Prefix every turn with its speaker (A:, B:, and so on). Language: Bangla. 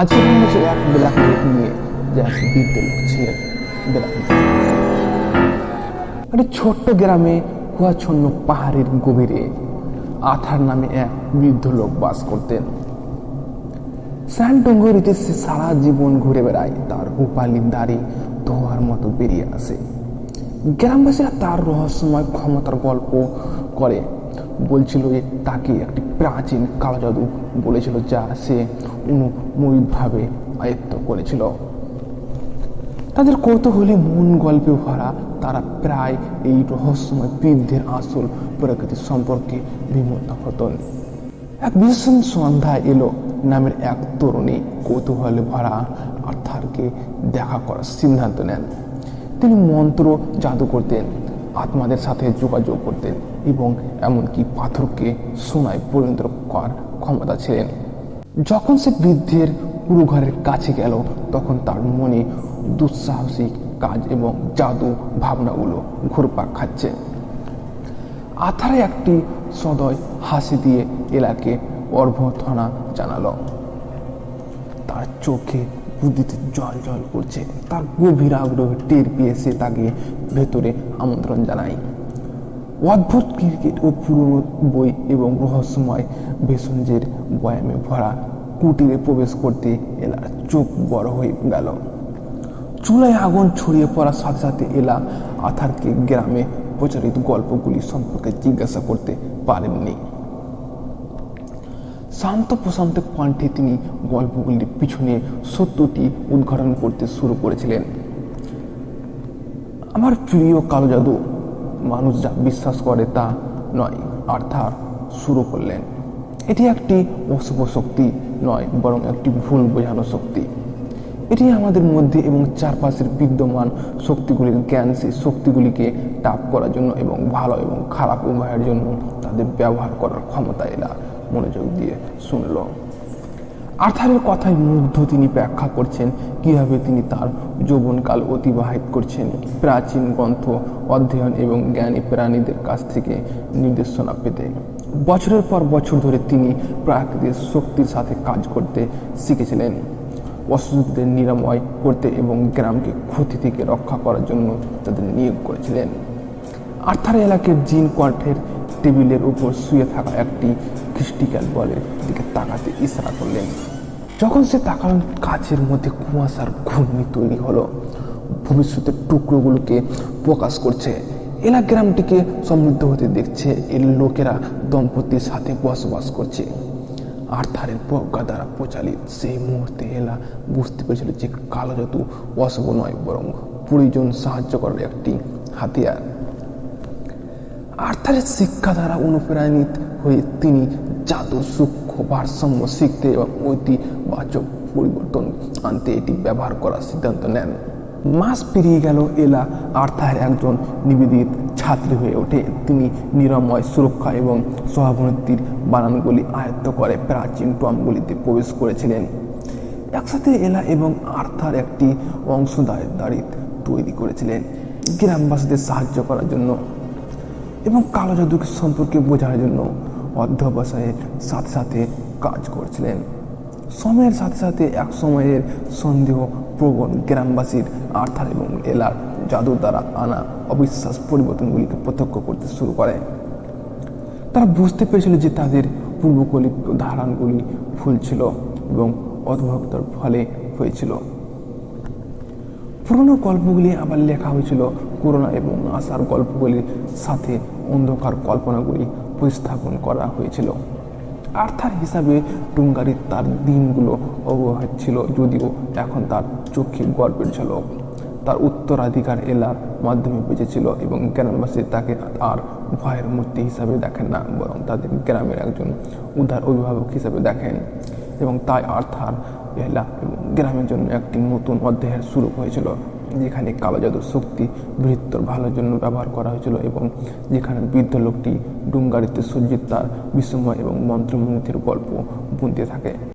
A: আজকে আমি সে এক ব্ল্যাক মেট নিয়ে যে বৃদ্ধ লোক ছিলেন একটি ছোট্ট গ্রামে কুয়াচ্ছন্ন পাহাড়ের গভীরে আথার নামে এক বৃদ্ধ লোক বাস করতেন। স্যান ডুঙ্গরিতে সে সারা জীবন ঘুরে বেড়ায়, তার রূপালি দাড়ি ধোয়ার মতো বেরিয়ে আসে। গ্রামবাসীরা তার রহস্যময় ক্ষমতার গল্প করে। বলছিল যে তাকে একটি প্রাচীন কালো জাদু বলেছিল যা সে অনুময়িকভাবে আয়ত্ত করেছিল। তাদের কৌতূহলী মন গল্পে ভরা তারা প্রায় এই রহস্যময় বৃদ্ধের আসল প্রকৃতি সম্পর্কে বিমত হতেন এক ভীষণ সন্ধ্যা এলো নামের এক তরুণী কৌতূহলে ভরা আর্থারকে দেখা করার সিদ্ধান্ত নেন। তিনি মন্ত্র জাদু করতেন। আত্মাদের সাথে যোগাযোগ করতেন এবং এমনকি পাথরকে সোনায় পরিণত করার ক্ষমতা ছিলেন। যখন সে বৃদ্ধের পুরো ঘরের কাছে গেল, তখন তার মনে দুঃসাহসিক কাজ এবং জাদু ভাবনাগুলো ঘুরপাক খাচ্ছে। আথারে একটি সদয় হাসি দিয়ে এলাকে অর্ভথনা জানালো। তার চোখে বুদ্ধিতে জল জল করছে। তার গভীর আগ্রহ টের পেয়ে সে তাকে ভেতরে আমন্ত্রণ জানায়। অদ্ভুত ক্রিকেট ও পুরনো বই এবং রহস্যময় ভেষঞ্জের বয়ামে ভরা কুটিরে প্রবেশ করতে এলার চোখ বড় হয়ে গেল। চুলায় আগুন ছড়িয়ে পড়ার সাথে সাথে এলা আথারকে গ্রামে প্রচারিত গল্পগুলি সম্পর্কে জিজ্ঞাসা করতে পারেননি। শান্ত প্রশান্ত কণ্ঠে তিনি গল্পগুলির পিছনে সত্যটি উদ্ঘাটন করতে শুরু করেছিলেন। আমার প্রিয় কালো জাদু, মানুষ যা বিশ্বাস করে তা নয় অর্থাৎ শুরু করলেন। এটি একটি অশুভ শক্তি নয়, বরং একটি ভুল বোঝানো শক্তি। এটি আমাদের মধ্যে এবং চারপাশের বিদ্যমান শক্তিগুলির জ্ঞান, সেই শক্তিগুলিকে টাপ করার জন্য এবং ভালো এবং খারাপ উভয়ের জন্য তাদের ব্যবহার করার ক্ষমতা এলা মনোযোগ দিয়ে শুনল। আর্থারের কথায় মুগ্ধ তিনি ব্যাখ্যা করছেন, কীভাবে তিনি তার যৌবনকাল অতিবাহিত করছেন। প্রাচীন গ্রন্থ, অধ্যয়ন এবং জ্ঞানী প্রাণীদের কাছ থেকে নির্দেশনা পেতে। বছরের পর বছর ধরে তিনি প্রাকৃতিক শক্তির সাথে কাজ করতে শিখেছিলেন। অসুস্থদের নিরাময় করতে এবং গ্রামকে ক্ষতি থেকে রক্ষা করার জন্য তাদের নিয়োগ করেছিলেন। আর্থার এলাকার জিন কণ্ঠের টেবিলের উপর শুয়ে থাকা একটি ক্রিস্টিক্যাল বলের দিকে তাকাতে ইশারা করলেন। যখন সে তাকালেন কাছের মধ্যে কুয়াশার ঘূর্ণি তৈরি হলো। ভবিষ্যতের টুকরোগুলোকে প্রকাশ করছে। এলা গ্রামটিকে সমৃদ্ধ হতে দেখছে। এর লোকেরা দম্পতির সাথে বসবাস করছে। আর্থারের প্রজ্ঞা দ্বারা প্রচালিত সেই মুহূর্তে এলা বুঝতে পেরেছিল যে কালো জাদু অশুভ নয়, বরং প্রয়োজন সাহায্য করার একটি হাতিয়ার। আর্থারের শিক্ষা দ্বারা অনুপ্রাণিত হয়ে তিনি জাদুর সূক্ষ্ম ভারসাম্য, শিখতে এবং ঐতিবাচক পরিবর্তন আনতে এটি ব্যবহার করার সিদ্ধান্ত নেন। মাস পেরিয়ে গেল, এলা আর্থার একজন নিবেদিত ছাত্রী হয়ে ওঠে। তিনি নিরাময়, সুরক্ষা এবং সহানুভূতির বানানগুলি আয়ত্ত করে প্রাচীন টমগুলিতে প্রবেশ করেছিলেন। একসাথে এলা এবং আর্থার একটি অংশদারিত তৈরি করেছিলেন। গ্রামবাসীদের সাহায্য করার জন্য এবং কালো জাদুকে সম্পর্কে বোঝার জন্য অধ্যবসায়ের সাথে সাথে কাজ করছিলেন। সময়ের সাথে সাথে এক সময়ের সন্দেহ প্রবণ গ্রামবাসীর আর্থার এবং এলার জাদুর দ্বারা আনা অবিশ্বাস পরিবর্তনগুলিকে প্রত্যক্ষ করতে শুরু করে। তারা বুঝতে পেরেছিল যে তাদের পূর্বকল্পিত ধারণগুলি ভুল ছিল এবং অধভক্তর ফলে হয়েছিল। পুরনো গল্পগুলি আবার লেখা হয়েছিল করোনা এবং আশার গল্পগুলির সাথে অন্ধকার কল্পনাগুলি উপস্থাপন করা হয়েছিল। আর্থার হিসাবে টুঙ্গারির তার দিনগুলো অবহাত ছিল যদিও এখন তার চোখে গর্বের ঝলক। তার উত্তরাধিকার এলার মাধ্যমে বেঁচেছিল এবং গ্রামবাসী তাকে আর ভয়ের মূর্তি হিসাবে দেখেন না, বরং তাদের গ্রামের একজন উদার অভিভাবক হিসাবে দেখেন। এবং তাই আর্থার এলা এবং গ্রামের জন্য একটি নতুন অধ্যায়ের শুরু হয়েছিল। যেখানে কালো জাদুর শক্তি বৃহত্তর ভালোর জন্য ব্যবহার করা হয়েছিল এবং যেখানে বৃদ্ধ লোকটি ডুঙ্গারিতে সজ্জিত তার বিস্ময় এবং মন্ত্রমুগ্ধের গল্প বুনতে থাকে।